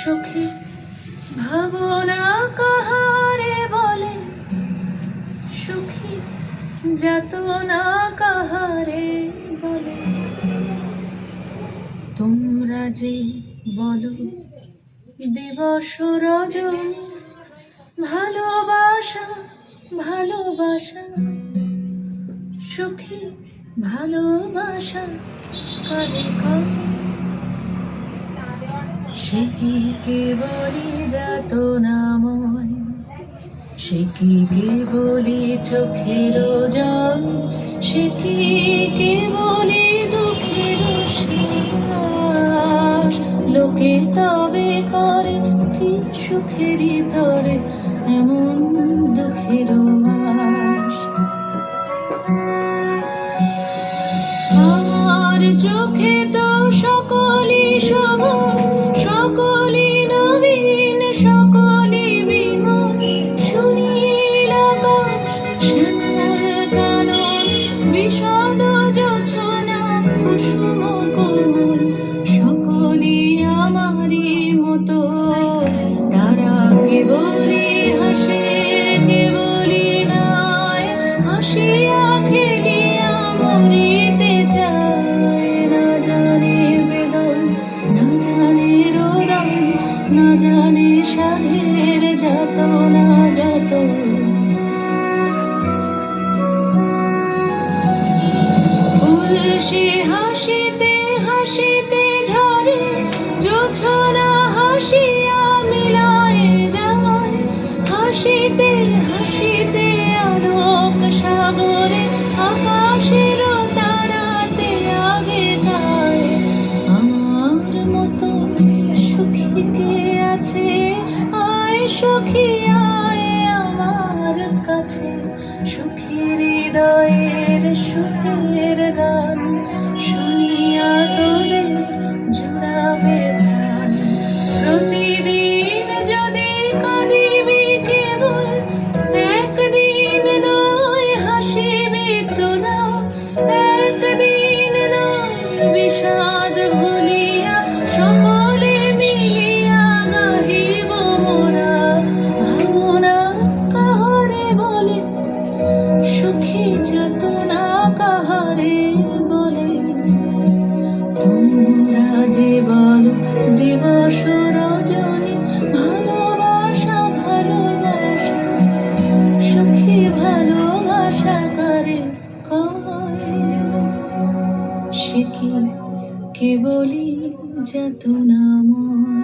সুখী। ভাবনা কাহারে বলে? সুখী যাতনা কাহারে বলে? তোমরা যে বলো, দিবস রজনী, ভালোবাসা ভালোবাসা। সুখী ভালোবাসা কালে কালে সে কি কেবলি যাত নাময়। সে কি কেবলি চোখের জল। সে কি কেবলি দুঃখের? লোকে তবে করে কি সুখেরই তরে এমন দুঃখের বাস আমার চোখে জানে সাধের যত না যত ফুল সে হাসিতে হাসিতে ঝরে জোছনা হাসিয়া মিলায় যায় হাসিতে হাসিতে আলোক সাগরে, আকাশের তারাতে আগে গায়। আমার মতো সুখী কে আছে আয় সখী, আয় আমার কাছে। সুখী হৃদয়ের সুখের গান শুনিয়া তোদের জুড়াবে প্রাণ প্রতিদিন বলো দিবস রজনী ভালোবাসা ভালোবাসা সুখী ভালোবাসা করে সে কি কেবলই যাতনাময়